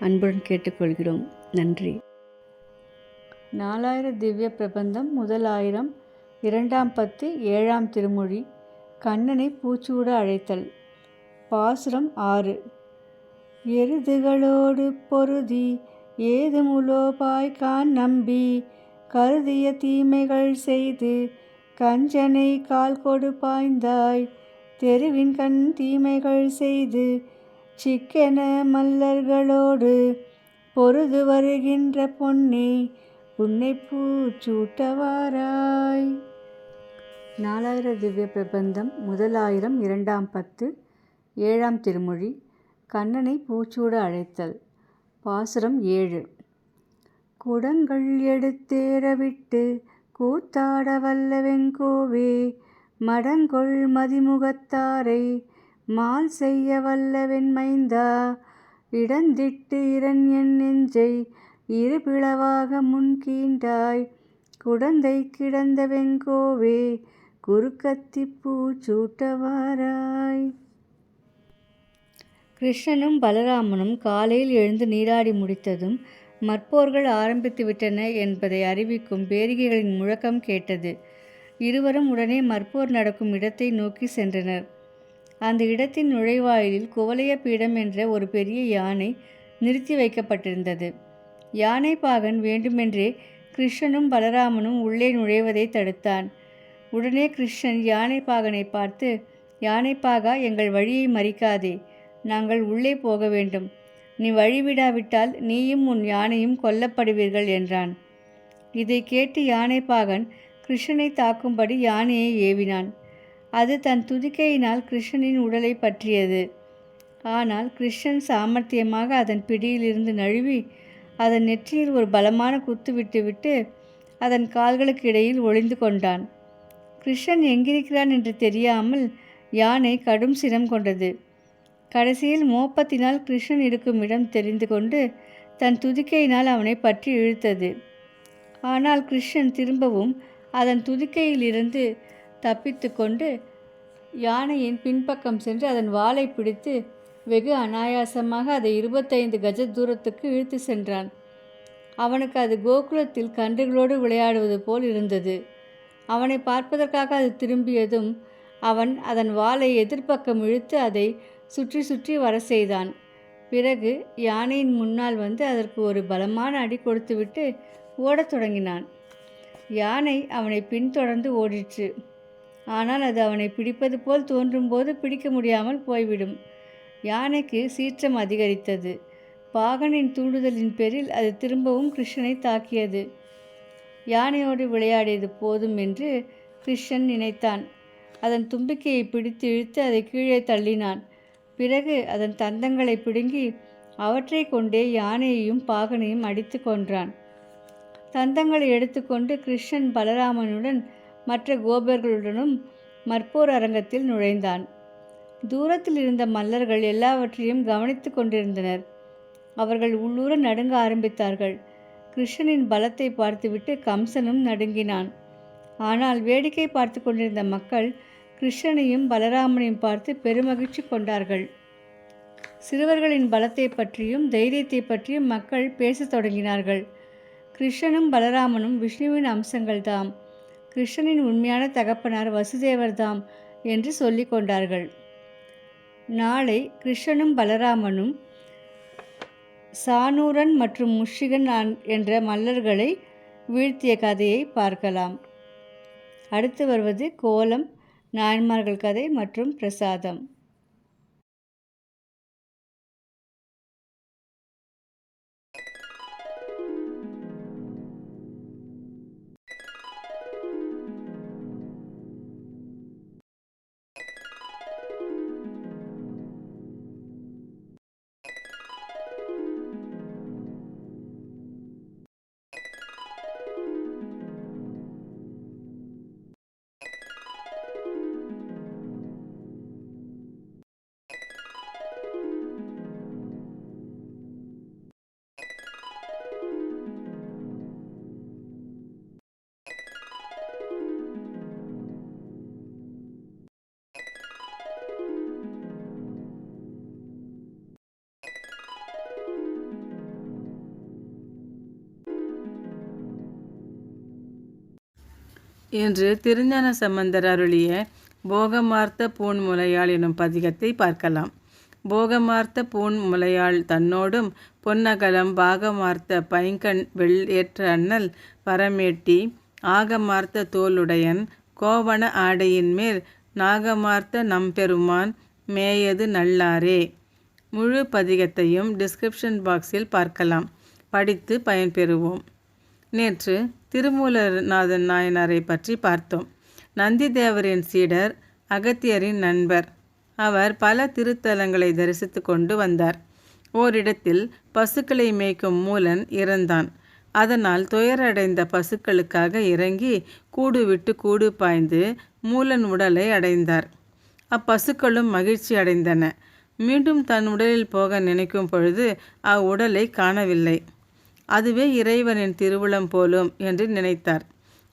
அன்புடன் கேட்டுக்கொள்கிறோம். நன்றி. நாலாயிர திவ்ய பிரபந்தம் முதல் ஆயிரம் இரண்டாம் பத்து ஏழாம் திருமொழி. கண்ணனை பூச்சூட அழைத்தல். பாசுரம் ஆறு. எருதுகளோடு பொருதி ஏது முலோபாய்கான் நம்பி கருதிய தீமைகள் செய்து கஞ்சனை கால் கொடு பாய்ந்தாய். தெருவின் கண் தீமைகள் செய்து சிக்கென மல்லர்களோடு பொருது வருகின்ற பொன்னே உன்னை பூச்சூட்டவாராய். நாலாயிர திவ்ய பிரபந்தம் முதலாயிரம் இரண்டாம் பத்து ஏழாம் திருமொழி கண்ணனை பூச்சூட அழைத்தல் பாசுரம் ஏழு. குடங்கள் எடுத்தேறவிட்டு கூத்தாட வல்லவெங்கோவே மடங்கொள் மதிமுகத்தாரை மால் செய்ய வல்ல இடந்திட்டு இடந்திட்டு இரண்யன் நெஞ்சை இருபிளவாக முன்கீண்டாய் குடந்தை கிடந்த வெங்கோவே குறுக்கத்தி பூச்சூட்டவாராய் கிருஷ்ணனும் பலராமனும் காலையில் எழுந்து நீராடி முடித்ததும் மற்போர்கள் ஆரம்பித்து விட்டன என்பதை அறிவிக்கும் பேரிகைகளின் முழக்கம் கேட்டது. இருவரும் உடனே மற்போர் நடக்கும் இடத்தை நோக்கி சென்றனர். அந்த இடத்தின் நுழைவாயிலில் குவலைய பீடம் என்ற ஒரு பெரிய யானை நிறுத்தி வைக்கப்பட்டிருந்தது. யானை பாகன் வேண்டுமென்றே கிருஷ்ணனும் பலராமனும் உள்ளே நுழைவதை தடுத்தான். உடனே கிருஷ்ணன் யானை பாகனை பார்த்து யானைப்பாகா எங்கள் வழியை மறிக்காதே. நாங்கள் உள்ளே போக வேண்டும். நீ வழிவிடாவிட்டால் நீயும் உன் யானையும் கொல்லப்படுவீர்கள் என்றான். இதை கேட்டு யானைப்பாகன் கிருஷ்ணனை தாக்கும்படி யானையை ஏவினான். அது தன் துதிக்கையினால் கிருஷ்ணனின் உடலை பற்றியது. ஆனால் கிருஷ்ணன் சாமர்த்தியமாக அதன் பிடியிலிருந்து நழுவி அதன் நெற்றியில் ஒரு பலமான குத்து விட்டுவிட்டு அதன் கால்களுக்கு இடையில் ஒளிந்து கொண்டான். கிருஷ்ணன் எங்கிருக்கிறான் என்று தெரியாமல் யானை கடும் சினம் கொண்டது. கடைசியில் மோப்பத்தினால் கிருஷ்ணன் இருக்கும் இடம் தெரிந்து கொண்டு தன் துதிக்கையினால் அவனை பற்றி இழுத்தது. ஆனால் கிருஷ்ணன் திரும்பவும் அதன் துதிக்கையிலிருந்து தப்பித்து கொண்டு யானையின் பின்பக்கம் சென்று அதன் வாளை பிடித்து வெகு அனாயாசமாக அதை இருபத்தைந்து கஜ தூரத்துக்கு இழுத்து சென்றான். அவனுக்கு அது கோகுலத்தில் கன்றுகளோடு விளையாடுவது போல் இருந்தது. அவனை பார்ப்பதற்காக அது திரும்பியதும் அவன் அதன் வாளை எதிர்ப்பக்கம் இழுத்து அதை சுற்றி சுற்றி வர செய்தான். பிறகு யானையின் முன்னால் வந்து அதற்கு ஒரு பலமான அடி கொடுத்துவிட்டு ஓடத் தொடங்கினான். யானை அவனை பின்தொடர்ந்து ஓடிற்று. ஆனால் அது அவனை பிடிப்பது போல் தோன்றும்போது பிடிக்க முடியாமல் போய்விடும். யானைக்கு சீற்றம் அதிகரித்தது. பாகனின் தூண்டுதலின் பேரில் அது திரும்பவும் கிருஷ்ணனை தாக்கியது. யானையோடு விளையாடியது போதும் என்று கிருஷ்ணன் நினைத்தான். அதன் தும்பிக்கையை பிடித்து இழுத்து அதை கீழே தள்ளினான். பிறகு அதன் தந்தங்களை பிடுங்கி அவற்றை கொண்டே யானையையும் பாகனையும் அடித்து கொன்றான். தந்தங்களை எடுத்துக்கொண்டு கிருஷ்ணன் பலராமனுடன் மற்ற கோபர்களுடனும் மற்போர் அரங்கத்தில் நுழைந்தான். தூரத்தில் இருந்த மல்லர்கள் எல்லாவற்றையும் கவனித்து கொண்டிருந்தனர். அவர்கள் உள்ளூர நடுங்க ஆரம்பித்தார்கள். கிருஷ்ணனின் பலத்தை பார்த்துவிட்டு கம்சனும் நடுங்கினான். ஆனால் வேடிக்கை பார்த்து கொண்டிருந்த மக்கள் கிருஷ்ணனையும் பலராமனையும் பார்த்து பெருமகிழ்ச்சி கொண்டார்கள். சிறுவர்களின் பலத்தை பற்றியும் தைரியத்தை பற்றியும் மக்கள் பேசத் தொடங்கினார்கள். கிருஷ்ணனும் பலராமனும் விஷ்ணுவின் அம்சங்கள்தாம். கிருஷ்ணனின் உண்மையான தகப்பனார் வசுதேவர்தாம் என்று சொல்லி கொண்டார்கள். நாளை கிருஷ்ணனும் பலராமனும் சானூரன் மற்றும் முஷிகன் என்ற மல்லர்களை வீழ்த்திய கதையை பார்க்கலாம். அடுத்து வருவது கோலம் நாயன்மார்கள் கதை மற்றும் பிரசாதம். இன்று திருஞான சம்பந்தர் அருளிய போகமார்த்த பூண் முலையாள் எனும் பதிகத்தை பார்க்கலாம். போகமார்த்த பூண் முலையாள் தன்னோடும் பொன்னகலம் பாகமார்த்த பைங்கண் வெள் ஏற்ற அண்ணல் பரமேட்டி ஆகமார்த்த தோளுடையன் கோவண ஆடையின் மேல் நாகமார்த்த நம்பெருமான் மேயது நல்லாரே. முழு பதிகத்தையும் டிஸ்கிரிப்ஷன் பாக்ஸில் பார்க்கலாம். படித்து பயன்பெறுவோம். நேற்று திருமூலநாதன் நாயனாரை பற்றி பார்த்தோம். நந்திதேவரின் சீடர் அகத்தியரின் நண்பர். அவர் பல திருத்தலங்களை தரிசித்து கொண்டு வந்தார். ஓரிடத்தில் பசுக்களை மேய்க்கும் மூலன் இறந்தான். அதனால் துயரடைந்த பசுக்களுக்காக இறங்கி கூடு விட்டு கூடு பாய்ந்து மூலன் உடலை அடைந்தார். அப்பசுக்களும் மகிழ்ச்சி அடைந்தன. மீண்டும் தன் உடலில் போக நினைக்கும் பொழுது அவ்வுடலை காணவில்லை. அதுவே இறைவனின் திருவுளம் போலும் என்று நினைத்தார்.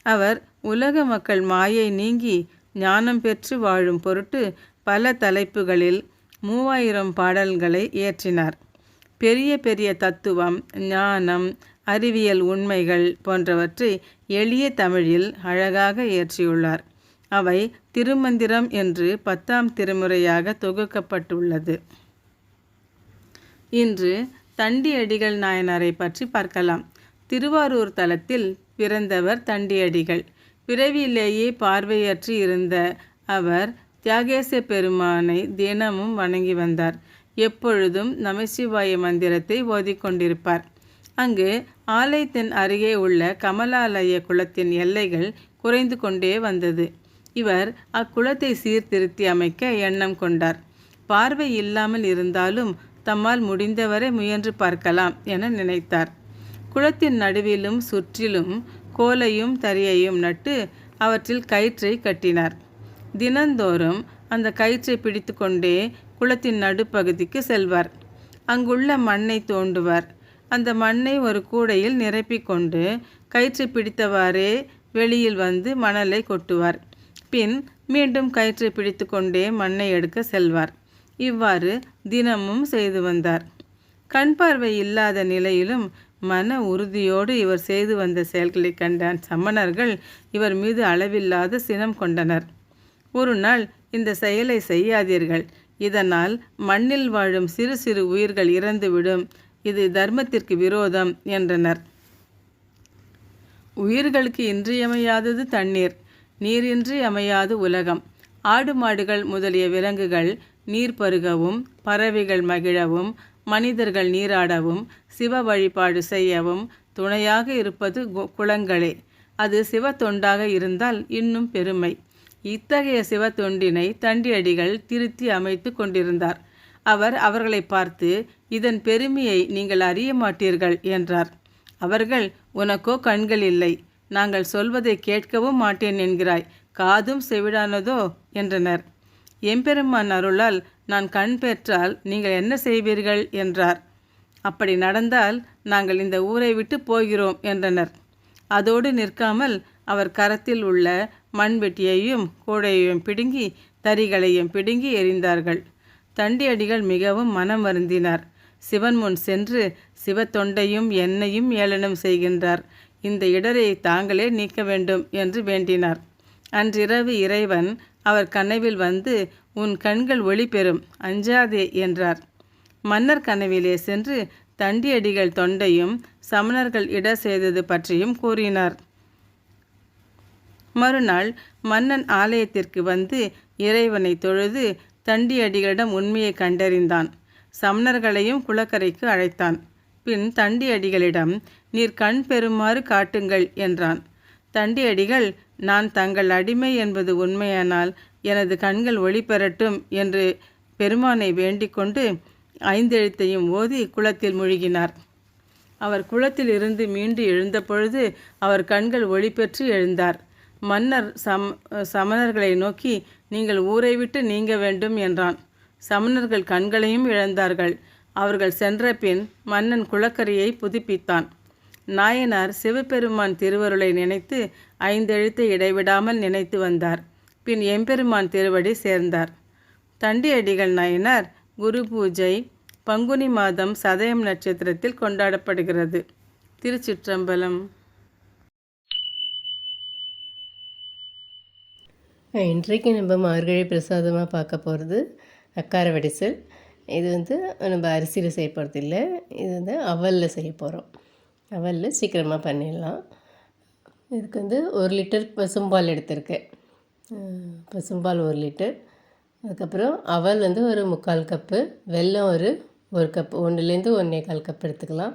அவர் உலக மக்கள் மாயை நீங்கி ஞானம் பெற்று வாழும் பொருட்டு பல தலைப்புகளில் மூவாயிரம் பாடல்களை இயற்றினார். பெரிய பெரிய தத்துவம் ஞானம் அறிவியல் உண்மைகள் போன்றவற்றை எளிய தமிழில் அழகாக இயற்றியுள்ளார். அவை திருமந்திரம் என்று பத்தாம் திருமுறையாக தொகுக்கப்பட்டுள்ளது. இன்று தண்டியடிகள் நாயனாரை பற்றி பார்க்கலாம். திருவாரூர் தலத்தில் பிறந்தவர் தண்டியடிகள். பிறவியிலேயே பார்வையற்று இருந்த அவர் தியாகேச பெருமானை தினமும் வணங்கி வந்தார். எப்பொழுதும் நமசிவாய மந்திரத்தை ஓதிக்கொண்டிருப்பார் அங்கு ஆலயத்தின் அருகே உள்ள கமலாலய குளத்தின் எல்லைகள் குறைந்து கொண்டே வந்தது. இவர் அக்குளத்தை சீர்திருத்தி அமைக்க எண்ணம் கொண்டார். பார்வை இல்லாமல் இருந்தாலும் தம்மால் முடிந்தவரை முயன்று பார்க்கலாம் என நினைத்தார். குளத்தின் நடுவிலும் சுற்றிலும் கோலையும் தறியையும் நட்டு அவற்றில் கயிற்றை கட்டினார். தினந்தோறும் அந்த கயிற்றை பிடித்து கொண்டே குளத்தின் நடுப்பகுதிக்கு செல்வார். அங்குள்ள மண்ணை தோண்டுவார். அந்த மண்ணை ஒரு கூடையில் நிரப்பிக்கொண்டு கயிற்றை பிடித்தவாறே வெளியில் வந்து மணலை கொட்டுவார். பின் மீண்டும் கயிற்றை பிடித்து கொண்டே மண்ணை எடுக்க செல்வார். இவ்வாறு தினமும் செய்து வந்தார். கண் பார்வை இல்லாத நிலையிலும் மன உறுதியோடு இவர் செய்து வந்த செயல்களை கண்ட சமணர்கள் இவர் மீது அளவில்லாத சினம் கொண்டனர். ஒரு நாள் இந்த செயலை செய்யாதீர்கள். இதனால் மண்ணில் வாழும் சிறு சிறு உயிர்கள் இறந்துவிடும். இது தர்மத்திற்கு விரோதம் என்றனர். உயிர்களுக்கு இன்றியமையாதது தண்ணீர் நீரின்றி அமையாது உலகம். ஆடு மாடுகள் முதலிய விலங்குகள் நீர் பருகவும் பறவைகள் மகிழவும் மனிதர்கள் நீராடவும் சிவ வழிபாடு செய்யவும் துணையாக இருப்பது குளங்களே. அது சிவ தொண்டாக இருந்தால் இன்னும் பெருமை. இத்தகைய சிவ தொண்டினை தண்டியடிகள் திருத்தி அமைத்து கொண்டிருந்தார். அவர் அவர்களை பார்த்து இதன் பெருமையை நீங்கள் அறிய மாட்டீர்கள் என்றார். அவர்கள் உனக்கோ கண்கள் இல்லை. நாங்கள் சொல்வதை கேட்கவும் மாட்டேன் என்கிறாய். காதும் செவிடானதோ? என்றனர். எம்பெருமான் அருளால் நான் கண் பெற்றால் நீங்கள் என்ன செய்வீர்கள்? என்றார். அப்படி நடந்தால் நாங்கள் இந்த ஊரை விட்டு போகிறோம் என்றனர். அதோடு நிற்காமல் அவர் கரத்தில் உள்ள மண்வெட்டியையும் கூடையையும் பிடுங்கி தறிகளையும் பிடுங்கி எறிந்தார்கள். தண்டியடிகள் மிகவும் மனம் வருந்தினார். சிவன் முன் சென்று சிவத்தொண்டையும் எண்ணையும் ஏளனம் செய்கின்றார். இந்த இடரை தாங்களே நீக்க வேண்டும் என்று வேண்டினார். அன்றிரவு இறைவன் அவர் கனவில் வந்து உன் கண்கள் ஒளி பெறும் அஞ்சாதே என்றார். மன்னர் கனவிலே சென்று தண்டியடிகள் தொண்டையும் சமணர்கள் இட செய்தது பற்றியும் கூறினார். மறுநாள் மன்னன் ஆலயத்திற்கு வந்து இறைவனை தொழுது தண்டியடிகளிடம் உண்மையை கண்டறிந்தான். சமணர்களையும் குளக்கரைக்கு அழைத்தான். பின் தண்டியடிகளிடம் நீர் கண் பெறுமாறு காட்டுங்கள் என்றான். தண்டியடிகள் நான் தங்கள் அடிமை என்பது உண்மையானால் எனது கண்கள் ஒளி பெறட்டும் என்று பெருமானை வேண்டிக்கொண்டு ஐந்தெழுத்தையும் ஓதி குளத்தில் மூழ்கினார். அவர் குளத்தில் இருந்து மீண்டு எழுந்தபொழுது அவர் கண்கள் ஒளி பெற்று எழுந்தார். மன்னர் சம் சமணர்களை நோக்கி நீங்கள் ஊரை விட்டு நீங்க வேண்டும் என்றான். சமணர்கள் கண்களையும் இழந்தார்கள். அவர்கள் சென்ற பின் மன்னன் குளக்கரையை புதுப்பித்தான். நாயனார் சிவபெருமான் திருவருளை நினைத்து ஐந்தெழுத்து இடைவிடாமல் நினைத்து வந்தார். பின் எம்பெருமான் திருவடி சேர்ந்தார். தண்டியடிகள் நாயனார் குரு பூஜை பங்குனி மாதம் சதயம் நட்சத்திரத்தில் கொண்டாடப்படுகிறது. திருச்சிற்றம்பலம். இன்றைக்கு நம்ம மார்கழி பிரசாதமாக பார்க்க போகிறது அக்கார வடிசல் இது வந்து நம்ம அரிசியில் செய்ய போகிறது இல்லை இது வந்து அவலில் செய்ய போகிறோம் அவலில் சீக்கிரமாக பண்ணிடலாம். இதுக்கு வந்து ஒரு லிட்டர் பசும்பால் எடுத்திருக்கேன். பசும்பால் ஒரு லிட்டர். அதுக்கப்புறம் அவல் வந்து ஒரு முக்கால் கப்பு வெல்லம் ஒரு ஒரு கப்பு ஒன்றுலேருந்து ஒன்றே கால் கப் எடுத்துக்கலாம்.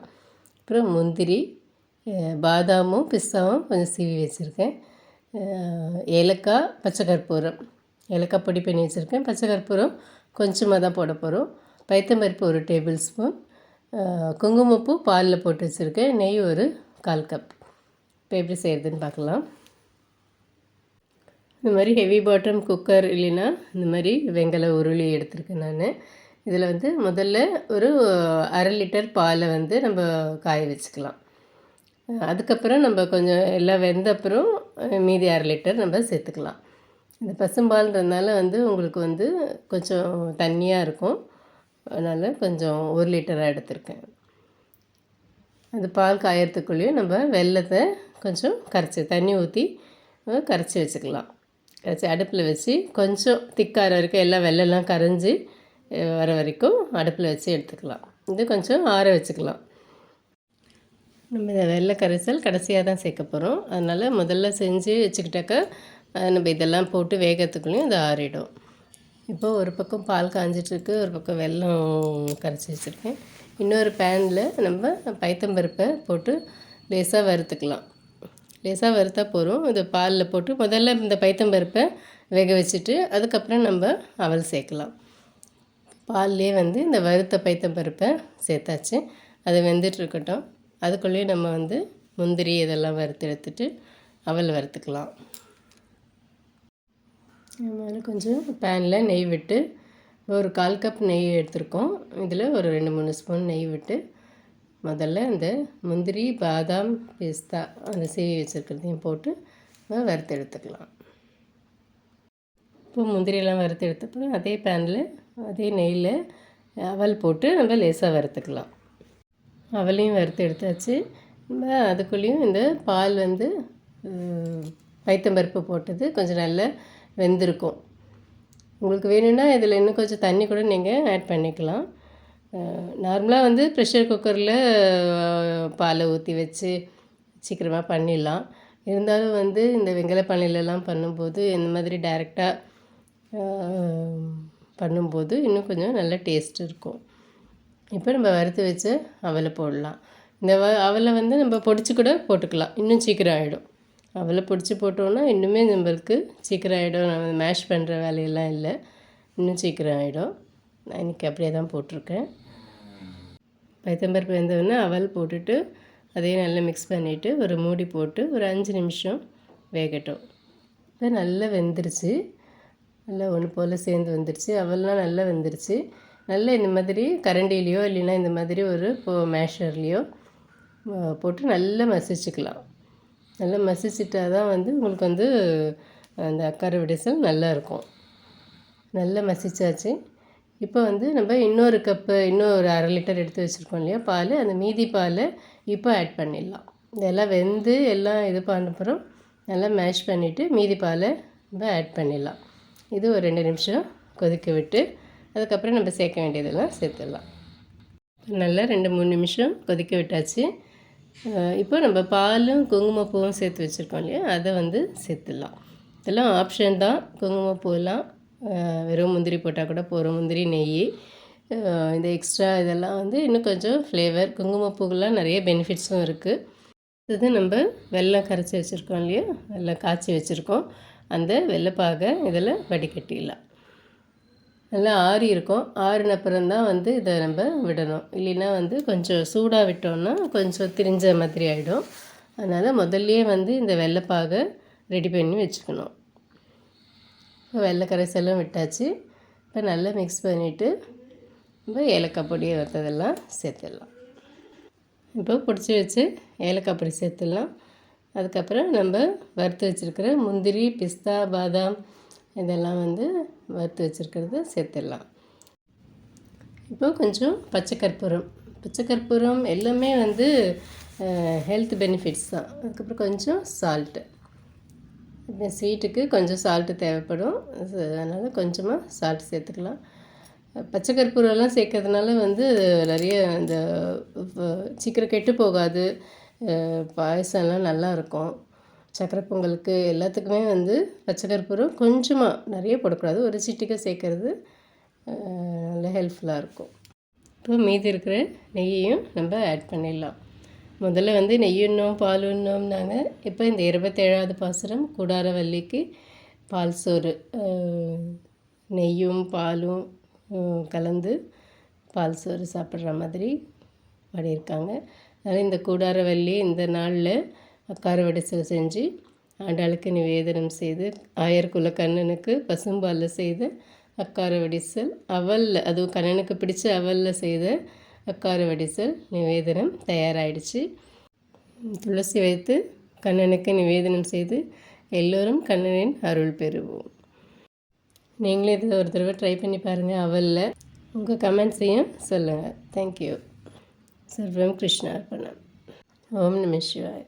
அப்புறம் முந்திரி பாதாமும் பிஸ்தாவும் கொஞ்சம் சீவி வச்சுருக்கேன். ஏலக்காய் பச்சை கற்பூரம். ஏலக்காய் பொடி பண்ணி வச்சுருக்கேன். பச்சை கற்பூரம் கொஞ்சமாக தான் போட போகிறோம். பைத்தம்பருப்பு ஒரு டேபிள் ஸ்பூன். குங்குமப்பூ பாலில் போட்டு வச்சுருக்கேன். நெய் ஒரு கால் கப். இப்போ எப்படி செய்கிறதுன்னு பார்க்கலாம். இந்த மாதிரி ஹெவி பாட்டம் குக்கர் இல்லைன்னா இந்த மாதிரி வெங்கல உருளி எடுத்திருக்கேன் நான். இதில் வந்து முதல்ல ஒரு அரை லிட்டர் பாலை வந்து நம்ம காய வச்சுக்கலாம். அதுக்கப்புறம் நம்ம கொஞ்சம் எல்லாம் வெந்த அப்புறம் மீதி அரை லிட்டர் நம்ம சேர்த்துக்கலாம். இந்த பசும்பால்ன்றதுனால வந்து உங்களுக்கு வந்து கொஞ்சம் தண்ணியாக இருக்கும். அதனால் கொஞ்சம் ஒரு லிட்டராக எடுத்திருக்கேன். அந்த பால் காயறதுக்குள்ளேயும் நம்ம வெல்லத்தை கொஞ்சம் கரைச்சி தண்ணி ஊற்றி கரைச்சி வச்சுக்கலாம். கரைச்சி அடுப்பில் வச்சு கொஞ்சம் திக்கார வரைக்கும் எல்லாம் வெள்ளெல்லாம் கரைஞ்சி வர வரைக்கும் அடுப்பில் வச்சு எடுத்துக்கலாம். இது கொஞ்சம் ஆற வச்சுக்கலாம். நம்ம இதை வெள்ளை கரைசல் கடைசியாக தான் சேர்க்க போகிறோம் அதனால் முதல்ல செஞ்சு வச்சுக்கிட்டாக்கா நம்ம இதெல்லாம் போட்டு வேகத்துக்குள்ளேயும் இதை ஆறிடும். இப்போ ஒரு பக்கம் பால் காஞ்சிட்ருக்கு ஒரு பக்கம் வெல்லம் கரைச்சி வச்சுருக்கேன். இன்னொரு பேனில் நம்ம பைத்தம்பருப்பை போட்டு லேசாக வறுத்துக்கலாம். லேசாக வறுத்தா போகிறோம் இந்த பாலில் போட்டு முதல்ல இந்த பைத்தம்பருப்பை வேக வச்சுட்டு அதுக்கப்புறம் நம்ம அவல் சேர்க்கலாம். பால்லே வந்து இந்த வறுத்த பைத்தம்பருப்பை சேர்த்தாச்சு. அது வெந்துட்டு இருக்கட்டும். அதுக்குள்ளேயே நம்ம வந்து முந்திரி இதெல்லாம் வறுத்து எடுத்துட்டு அவல் வறுத்துக்கலாம். மேலே கொஞ்சம் பேனில் நெய் விட்டு ஒரு கால் கப் நெய் எடுத்திருக்கோம். இதில் ஒரு ரெண்டு மூணு ஸ்பூன் நெய் விட்டு முதல்ல இந்த முந்திரி பாதாம் பிஸ்தா அந்த சீவி வச்சுருக்கிறதையும் போட்டு நம்ம வறுத்து எடுத்துக்கலாம். இப்போ முந்திரியெல்லாம் வறுத்து எடுத்தப்பறம் அதே பேனில் அதே நெய்யில் அவல் போட்டு நம்ம லேசாக வறுத்துக்கலாம். அவலையும் வறுத்து எடுத்தாச்சு. நம்ம அதுக்குள்ளேயும் இந்த பால் வந்து ம், பைத்தம்பருப்பு போட்டது கொஞ்சம் நல்லா வெந்திருக்கும். உங்களுக்கு வேணும்னா இதில் இன்னும் கொஞ்சம் தண்ணி கூட நீங்கள் ஆட் பண்ணிக்கலாம். நார்மலாக வந்து ப்ரெஷர் குக்கரில் பாலை ஊற்றி வச்சு சீக்கிரமாக பண்ணிடலாம். இருந்தாலும் வந்து இந்த வெங்கல பானையிலலாம் பண்ணும்போது இந்த மாதிரி டைரெக்டாக பண்ணும்போது இன்னும் கொஞ்சம் நல்ல டேஸ்ட் இருக்கும். இப்போ நம்ம வறுத்து வச்சு அவலை போடலாம். இந்த வ அவலை வந்து நம்ம பொடிச்சு கூட போட்டுக்கலாம். இன்னும் சீக்கிரம் ஆகிடும் அவலை பொடிச்சு போட்டோன்னா இன்னுமே நம்மளுக்கு சீக்கிரம் ஆகிடும் நம்ம மேஷ் பண்ணுற வேலையெல்லாம் இல்லை. இன்னும் சீக்கிரம் ஆகிடும் நான் இன்றைக்கி அப்படியே தான் போட்டிருக்கேன். பைத்தம்பருப்பு வெந்தவுடனே அவல் போட்டுட்டு அதையும் நல்லா மிக்ஸ் பண்ணிவிட்டு ஒரு மூடி போட்டு ஒரு அஞ்சு நிமிஷம் வேகட்டும். இப்போ நல்லா வெந்துருச்சு. நல்லா ஒன்று போல் சேர்ந்து வந்துருச்சு. அவல்லாம் நல்லா வெந்துருச்சு. நல்லா இந்த மாதிரி கரண்டிலேயோ இல்லைன்னா இந்த மாதிரி ஒரு இப்போ மேஷர்லேயோ போட்டு நல்லா மசிச்சுக்கலாம். நல்லா மசிச்சிட்டா தான் வந்து உங்களுக்கு வந்து அந்த அக்கார விடைசல் நல்லா இருக்கும். நல்லா மசிச்சாச்சு. இப்போ வந்து நம்ம இன்னொரு கப்பு இன்னும் ஒரு அரை லிட்டர் எடுத்து வச்சுருக்கோம் இல்லையா? பால் அந்த மீதி பால் இப்போ ஆட் பண்ணிடலாம். இதெல்லாம் வெந்து எல்லாம் இது பண்ண அப்புறம் நல்லா மேஷ் பண்ணிவிட்டு மீதி பாலை நம்ம ஆட் பண்ணிடலாம். இது ஒரு ரெண்டு நிமிஷம் கொதிக்க விட்டு அதுக்கப்புறம் நம்ம சேர்க்க வேண்டியதெல்லாம் சேர்த்துடலாம். நல்லா ரெண்டு மூணு நிமிஷம் கொதிக்க விட்டாச்சு. இப்போ நம்ம பாலும் குங்குமப்பூவும் சேர்த்து வச்சுருக்கோம் இல்லையா? அதை வந்து சேர்த்துடலாம். இதெல்லாம் ஆப்ஷன் தான். குங்குமப்பூலாம் வெறும் முந்திரி போட்டால் கூட போகிறோம் முந்திரி நெய் இந்த எக்ஸ்ட்ரா இதெல்லாம் வந்து இன்னும் கொஞ்சம் ஃப்ளேவர் குங்குமப்பூக்கெலாம் நிறைய பெனிஃபிட்ஸும் இருக்குது இது நம்ம வெள்ளம் கரைச்சி வச்சுருக்கோம் இல்லையா? வெள்ளம் காய்ச்சி வச்சுருக்கோம். அந்த வெள்ளைப்பாகை இதில் வடிகட்டிடலாம். நல்லா ஆறி இருக்கும். ஆறின தான் வந்து இதை நம்ம விடணும். இல்லைன்னா வந்து கொஞ்சம் சூடாக விட்டோம்னா கொஞ்சம் திரிஞ்ச மாதிரி ஆகிடும் அதனால் முதல்லையே வந்து இந்த வெள்ளைப்பாகை ரெடி பண்ணி வச்சுக்கணும். வெள்ளை கரைசலும் விட்டாச்சு. இப்போ நல்லா மிக்ஸ் பண்ணிவிட்டு இப்போ ஏலக்காய் பொடியை வறுத்ததெல்லாம் சேர்த்துடலாம். இப்போ பிடிச்சி வச்சு ஏலக்காய் பொடி சேர்த்துடலாம். அதுக்கப்புறம் நம்ம வறுத்து வச்சுருக்கிற முந்திரி பிஸ்தா பாதாம் இதெல்லாம் வந்து வறுத்து வச்சுருக்கிறத சேர்த்துடலாம். இப்போ கொஞ்சம் பச்சை கற்பூரம் பச்சை கற்பூரம் எல்லாமே வந்து ஹெல்த் பெனிஃபிட்ஸ் தான். அதுக்கப்புறம் கொஞ்சம் சால்ட்டு இப்போ ஸ்வீட்டுக்கு கொஞ்சம் சால்ட்டு தேவைப்படும். அதனால் கொஞ்சமாக சால்ட் சேர்த்துக்கலாம். பச்சை கற்பூரெல்லாம் சேர்க்கறதுனால வந்து நிறைய இந்த சீக்கிரம் கெட்டு போகாது. பாயசம்லாம் நல்லா இருக்கும். சக்கரை பொங்கலுக்கு எல்லாத்துக்குமே வந்து பச்சை கற்பூரம் கொஞ்சமாக நிறைய போடக்கூடாது. ஒரு சிட்டிக்கை சேர்க்கறது நல்ல ஹெல்ப்ஃபுல்லாக இருக்கும். இப்போ மீதி இருக்கிற நெய்யையும் நம்ம ஆட் பண்ணிடலாம். முதல்ல வந்து நெய்யுண்ணோம் பாலுண்ணோம்னாங்க. இப்போ இந்த இருபத்தேழாவது பாசுரம் கூடாரவல்லிக்கு பால் சோறு நெய்யும் பாலும் கலந்து பால் சோறு சாப்பிட்ற மாதிரி பாடியிருக்காங்க அதனால் இந்த கூடாரவல்லி இந்த நாளில் அக்கார வடிசல் செஞ்சு ஆண்டாளுக்கு நிவேதனம் செய்து ஆயர் குல கண்ணனுக்கு பசும்பாலில் செய்த அக்கார வடிசல் அவலில் அதுவும் கண்ணனுக்கு பிடிச்ச அவலில் செய்த அக்கார வடிசல் நிவேதனம் தயாராகிடுச்சு துளசி வைத்து கண்ணனுக்கு நிவேதனம் செய்து எல்லோரும் கண்ணனின் அருள் பெறுவோம். நீங்களே இதை ஒரு தடவை ட்ரை பண்ணி பாருங்கள் அவலில் உங்கள் கமெண்ட்ஸையும் சொல்லுங்கள் தேங்க்யூ சர்வம் கிருஷ்ணார்பணம். ஓம் நம சிவாய்.